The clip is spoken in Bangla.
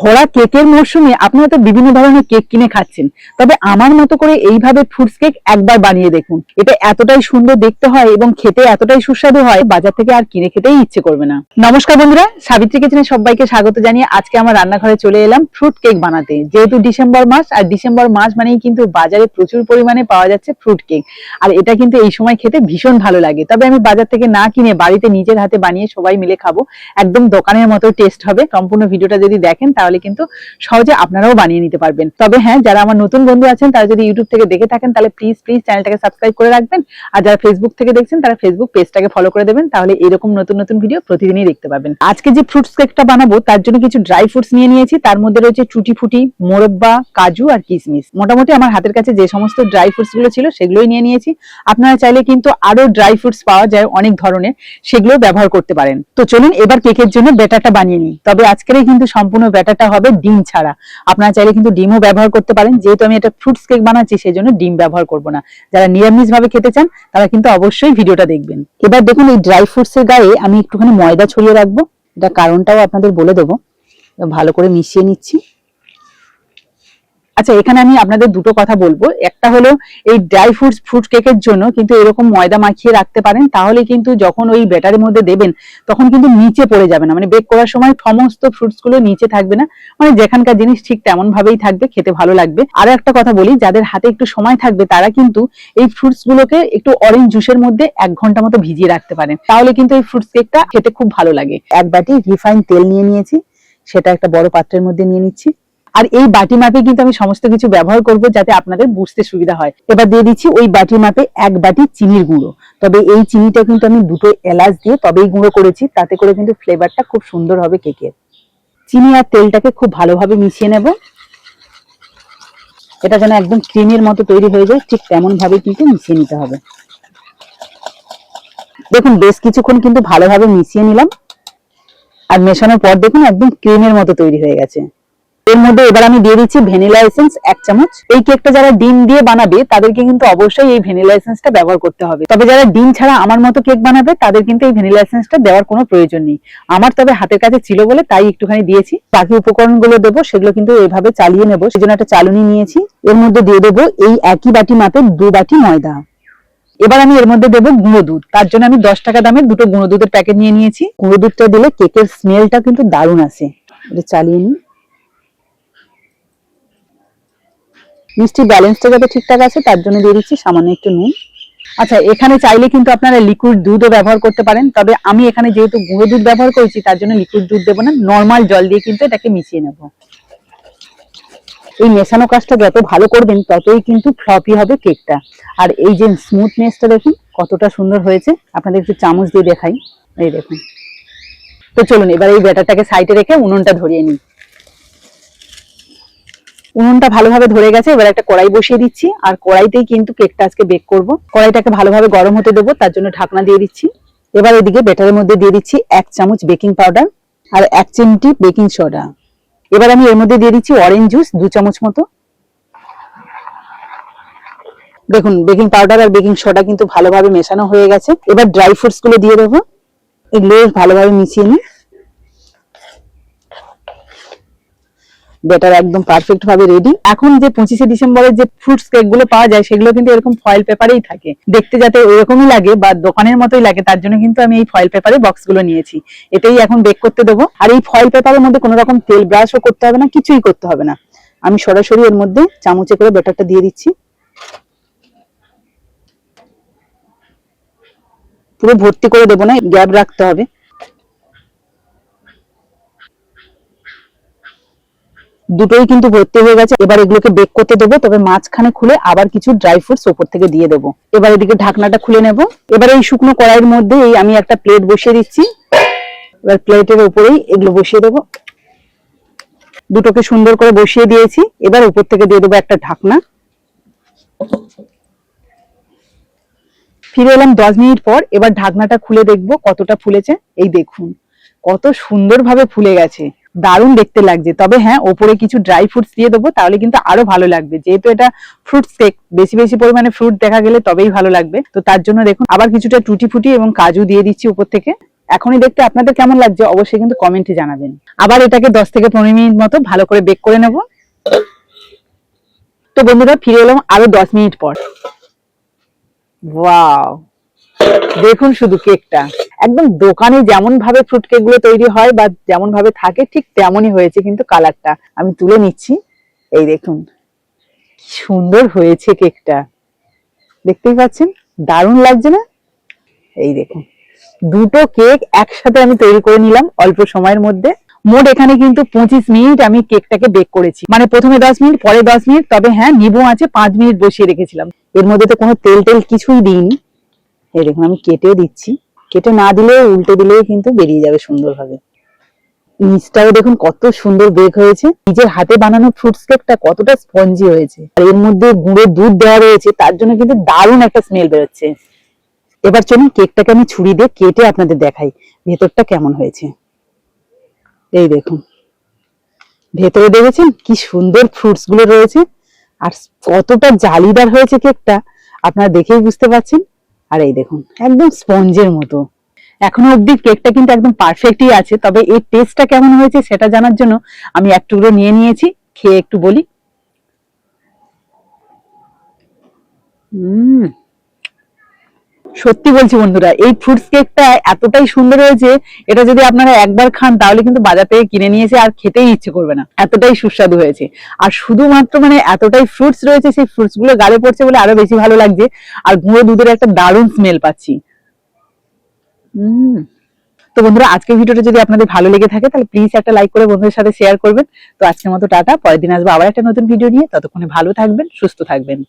ভরা কেকের মরশুমে আপনারা তো বিভিন্ন ধরনের কেক কিনে খাচ্ছেন। তবে আমার মতো করে এইভাবে ফ্রুটস কেক একবার বানিয়ে দেখুন। এটা এতটাই সুন্দর দেখতে হয় এবং খেতে এতটাই সুস্বাদু হয়, বাজার থেকে আর কিনে খেতেই ইচ্ছে করবে না। নমস্কার বন্ধুরা, সাবিত্রী কিচেনে সবাইকে স্বাগত জানিয়ে আজকে আমার রান্নাঘরে চলে এলাম ফ্রুট কেক বানাতে। যেহেতু ডিসেম্বর মাস, আর ডিসেম্বর মাস মানেই কিন্তু বাজারে প্রচুর পরিমাণে পাওয়া যাচ্ছে ফ্রুট কেক আর এটা কিন্তু এই সময় খেতে ভীষণ ভালো লাগে। তবে আমি বাজার থেকে না কিনে বাড়িতে নিজের হাতে বানিয়ে সবাই মিলে খাব। একদম দোকানের মতো টেস্ট হবে। সম্পূর্ণ ভিডিওটা যদি দেখেন তাহলে কিন্তু সহজে আপনারাও বানিয়ে নিতে পারবেন। তবে হ্যাঁ যারা আমার নতুন বন্ধু আছেন, তারা যদি ইউটিউব থেকে দেখে থাকেন, তাহলে প্লিজ প্লিজ চ্যানেলটাকে সাবস্ক্রাইব করে রাখবেন। আর যারা ফেসবুক থেকে দেখছেন, তারা ফেসবুক পেজটাকে ফলো করে দেবেন, তাহলে এরকম নতুন নতুন ভিডিও প্রতিদিনই দেখতে পাবেন। আজকে যে ফ্রুটস কেকটা বানাবো, তার জন্য কিছু ড্রাই ফ্রুটস নিয়ে নিয়েছি। তার মধ্যে রয়েছে চুটি ফুটি মোরব্বা, কাজু আর কিশমিশ। মোটামুটি আমার হাতের কাছে যে সমস্ত ড্রাই ফ্রুটসগুলো ছিল, সেগুলোই নিয়ে নিয়েছি। আপনারা চাইলে কিন্তু আরও ড্রাই ফ্রুটস পাওয়া যায় অনেক ধরনের সেগুলো ব্যবহার করতে পারেন। তো চলুন এবার কেকের জন্য ব্যাটারটা বানিয়ে নিই। তবে আজকের কিন্তু সম্পূর্ণ ব্যাটারটা হবে ডিম ছাড়া। আপনারা চাইলে কিন্তু ডিমও ব্যবহার করতে পারেন। যেহেতু আমি এটা ফ্রুটস কেক বানাচ্ছি সেই জন্য ডিম ব্যবহার করব না। যারা নিরামিষ ভাবে খেতে চান, তারা কিন্তু অবশ্যই ভিডিওটা দেখবেন। এবার দেখুন, এই ড্রাই ফ্রুটস এর গায়ে আমি একটুখানি ময়দা ছড়িয়ে রাখব। এটা কারণটাও আপনাদের বলে দেবো। ভালো করে মিশিয়ে নিচ্ছি। আচ্ছা এখানে আমি আপনাদের দুটো কথা বলব। একটা হলো এই ড্রাই ফ্রুটস ফ্রুট কেকের জন্য কিন্তু এরকম ময়দা মাখিয়ে রাখতে পারেন, তাহলে কিন্তু যখন ওই ব্যাটারের মধ্যে দেবেন, তখন কিন্তু নিচে পড়ে যাবে না। মানে বেক করার সময় সমস্ত ফ্রুটসগুলো নিচে থাকবে না। মানে যেখানকার জিনিস ঠিক তেমন ভাবেই থাকবে, খেতে ভালো লাগবে। আরও একটা কথা বলি, যাদের হাতে একটু সময় থাকবে, তারা কিন্তু এই ফ্রুটস গুলোকে একটু অরেঞ্জ জুসের মধ্যে এক ঘণ্টা মতো ভিজিয়ে রাখতে পারেন। তাহলে কিন্তু এই ফ্রুটস কেকটা খেতে খুব ভালো লাগে। এক বাটি রিফাইন তেল নিয়ে নিয়েছি, সেটা একটা বড় পাত্রের মধ্যে নিয়ে নিচ্ছি। আর এই বাটি মাপে কিন্তু আমি সমস্ত কিছু ব্যবহার করব যাতে আপনাদের বুঝতে সুবিধা হয়। এবার দিয়ে দিচ্ছি ওই বাটি মাপে এক বাটি চিনির গুঁড়ো। তবে এই চিনিটা কিন্তু আমি দুটো এলাচ দিয়ে তবেই গুঁড়ো করেছি, তাতে করে কিন্তু ফ্লেভারটা খুব সুন্দর হবে কেকের। চিনি আর তেলটাকে খুব ভালোভাবে মিশিয়ে নেব। এটা যেন একদম ক্রিমের মতো তৈরি হয়ে যায়, ঠিক তেমন ভাবে কিন্তু মিশিয়ে নিতে হবে। দেখুন, বেশ কিছুক্ষণ কিন্তু ভালোভাবে মিশিয়ে নিলাম। আর মেশানোর পর দেখুন, একদম ক্রিমের মতো তৈরি হয়ে গেছে। এর মধ্যে এবার আমি দিয়ে দিচ্ছি ভ্যানিলা এসেন্স এক চামচ। এই কেকটা যারা ডিম দিয়ে বানাবে, তাদেরকে কিন্তু অবশ্যই এই ভ্যানিলা এসেন্সটা ব্যবহার করতে হবে। তবে যারা ডিম ছাড়া আমার মতো কেক বানাবে, তাদের কিন্তু এই ভ্যানিলা এসেন্সটা দেওয়ার কোনো প্রয়োজন নেই। আমার তবে হাতের কাছে ছিল বলে তাই একটুখানি দিয়েছি। বাকি উপকরণগুলো দেবো, সেগুলো কিন্তু এভাবে চালিয়ে নেব। সেজন্য একটা চালুনি নিয়েছি। এর মধ্যে দিয়ে দেবো এই একই বাটি মাপে দু বাটি ময়দা। এবার আমি এর মধ্যে দেবো গুঁড়ো দুধ। তার জন্য আমি দশ টাকা দামের দুটো গুঁড়ো দুধের প্যাকেট নিয়ে নিয়েছি। গুঁড়ো দুধটা দিলে কেকের স্মেলটা কিন্তু দারুণ আসে। এটা চালিয়ে নিই। মিষ্টি ব্যালেন্সটা যাতে ঠিকঠাক আছে, তার জন্য দিয়ে দিচ্ছি সামান্য একটু নুন। আচ্ছা এখানে চাইলে কিন্তু আপনারা লিকুইড দুধও ব্যবহার করতে পারেন, তবে আমি এখানে যেহেতু গুঁড়ো দুধ ব্যবহার করেছি, তার জন্য লিকুইড দুধ দেবো না নর্মাল জল দিয়ে কিন্তু এটাকে মিশিয়ে নেব। এই মেশানো কাজটা যত ভালো করবেন, ততই কিন্তু ফ্লপি হবে কেকটা আর এই যে স্মুথনেসটা দেখুন, কতটা সুন্দর হয়েছে। আপনাদের একটু চামচ দিয়ে দেখাই। এই দেখুন। তো চলুন, এবার এই ব্যাটারটাকে সাইডে রেখে উনুনটা ধরিয়ে নিই। উনুনটা ভালোভাবে ধরে গেছে, এবার একটা কড়াই বসিয়ে দিচ্ছি। আর কড়াইতেই কিন্তু কেকটা আজকে বেক করব। কড়াইটাকে ভালোভাবে গরম হতে দেবো, তার জন্য ঢাকনা দিয়ে দিচ্ছি। এবার এদিকে বেটারের মধ্যে দিয়ে দিচ্ছি এক চামচ বেকিং পাউডার আর এক চিমটি বেকিং সোডা এবার আমি এর মধ্যে দিয়ে দিচ্ছি অরেঞ্জ জুস দু চামচ মতো। দেখুন বেকিং পাউডার আর বেকিং সোডা কিন্তু ভালোভাবে মেশানো হয়ে গেছে। এবার ড্রাই ফ্রুটসগুলো দিয়ে দেবো। এগুলো ভালোভাবে মিশিয়ে নিই। ব্যাটার একদম পারফেক্ট ভাবে রেডি এখন যে পঁচিশে ডিসেম্বরের যে ফ্রুটস কেকগুলো পাওয়া যায়, সেগুলো কিন্তু এরকম ফয়েল পেপারেই থাকে। দেখতে যাতে ওইরকমই লাগে বা দোকানের মতোই লাগে, তার জন্য কিন্তু আমি এই ফয়েল পেপারে বক্সগুলো নিয়েছি। এটাই এখন বেক করতে দেবো। আর এই ফয়েল পেপারের মধ্যে কোনো রকম তেল ব্রাশও করতে হবে না, কিছুই করতে হবে না। আমি সরাসরি এর মধ্যে চামচে করে ব্যাটারটা দিয়ে দিচ্ছি। পুরো ভর্তি করে দেবো না গ্যাপ রাখতে হবে। দুটোই কিন্তু ভর্তি হয়ে গেছে। এবার এগুলোকে বেক করতে দেবো, তবে মাঝখানে খুলে আবার কিছু ড্রাই ফ্রুটস ওপর থেকে দিয়ে দেবো। এবার এদিকে ঢাকনাটা খুলে নেব। এবার এই শুকনো কড়াইয়ের মধ্যে এই আমি একটা প্লেট বসিয়ে দিচ্ছি। এবার প্লেটের উপরেই এগুলো বসিয়ে দেবো। দুটোকে সুন্দর করে বসিয়ে দিয়েছি। এবার উপর থেকে দিয়ে দেবো একটা ঢাকনা। ফিরে এলাম দশ মিনিট পর, এবার ঢাকনাটা খুলে দেখব কতটা ফুলেছে। এই দেখুন, কত সুন্দরভাবে ফুলে গেছে। দারুণ দেখতে লাগছে। তবে হ্যাঁ ওপরে কিছু ড্রাই ফ্রুটস দিয়ে দেবো, তাহলে কিন্তু আরও ভালো লাগবে। যেহেতু এটা ফ্রুটস কেক বেশি বেশি পরিমাণে ফ্রুট দেখা গেলে তবেই ভালো লাগবে। তো তার জন্য দেখুন, আবার কিছুটা টুটি ফুটি এবং কাজু দিয়ে দিচ্ছি উপর থেকে। এখনই দেখতে আপনাদের কেমন লাগছে, অবশ্যই কিন্তু কমেন্টে জানাবেন। আবার এটাকে দশ থেকে পনেরো মিনিট মতো ভালো করে বেক করে নেব। তো বন্ধুরা, ফিরে এলাম আরও দশ মিনিট পর। দেখুন শুধু কেকটা একদম দোকানে যেমন ভাবে ফ্রুট কেকগুলো তৈরি হয় বা যেমন ভাবে থাকে, ঠিক তেমনই হয়েছে কিন্তু কালারটা আমি তুলে নিচ্ছি। এই দেখুন সুন্দর হয়েছে কেকটা দেখতেই পাচ্ছেন? দারুণ লাগছে না? এই দেখুন, দুটো কেক একসাথে আমি তৈরি করে নিলাম অল্প সময়ের মধ্যে। মোট এখানে কিন্তু পঁচিশ মিনিট আমি কেকটাকে বেক করেছি। মানে প্রথমে দশ মিনিট, পরে দশ মিনিট, তবে হ্যাঁ নিবু আছে পাঁচ মিনিট বসিয়ে রেখেছিলাম। এর মধ্যে তো কোনো তেল টেল কিছুই দিইনি। এই দেখুন, আমি কেটে দিচ্ছি। কেটে না দিলে উল্টে দিলেই কিন্তু বেরিয়ে যাবে সুন্দরভাবে। নিচটাও দেখুন কত সুন্দর বেক হয়েছে। নিজের হাতে বানানো ফ্রুটস কেকটা কতটা স্পঞ্জি হয়েছে। আর এর মধ্যে গুঁড়ো দুধ দেওয়া রয়েছে, তার জন্য কিন্তু দারুণ একটা স্মেল বেরোচ্ছে। এবার চলুন কেকটাকে আমি ছুরি দিয়ে কেটে আপনাদের দেখাই, ভেতরটা কেমন হয়েছে। এই দেখুন। ভেতরে দেখেছেন কি সুন্দর ফ্রুটসগুলো রয়েছে। আর কতটা জালিদার হয়েছে কেকটা আপনারা দেখেই বুঝতে পারছেন। আর এই দেখুন, একদম স্পঞ্জের মতো। এখনও অবধি কেকটা কিন্তু একদম পারফেক্টই আছে, তবে এর টেস্টটা কেমন হয়েছে সেটা জানার জন্য আমি এক টুকরো নিয়ে নিয়েছি, খেয়ে একটু বলি। হুম সত্যি বলছি বন্ধুরা, এই ফ্রুটস কেকটা এতটাই সুন্দর হয়েছে, এটা যদি আপনারা একবার খান, তাহলে কিন্তু বাজার থেকে কিনে নিয়েছে আর খেতেই ইচ্ছে করবে না। এতটাই সুস্বাদু হয়েছে। আর শুধুমাত্র মানে এতটাই ফ্রুটস রয়েছে, সেই ফ্রুটসগুলো গালে পড়ছে বলে আরও বেশি ভালো লাগছে। আর গুঁড়ো দুধের একটা দারুণ স্মেল পাচ্ছি। তো বন্ধুরা, আজকের ভিডিওটা যদি আপনাদের ভালো লেগে থাকে, তাহলে প্লিজ একটা লাইক করে বন্ধুদের সাথে শেয়ার করবেন। তো আজকের মতো টাটা, পরের দিন আসব আবার একটা নতুন ভিডিও নিয়ে। ততক্ষণে ভালো থাকবেন, সুস্থ থাকবেন।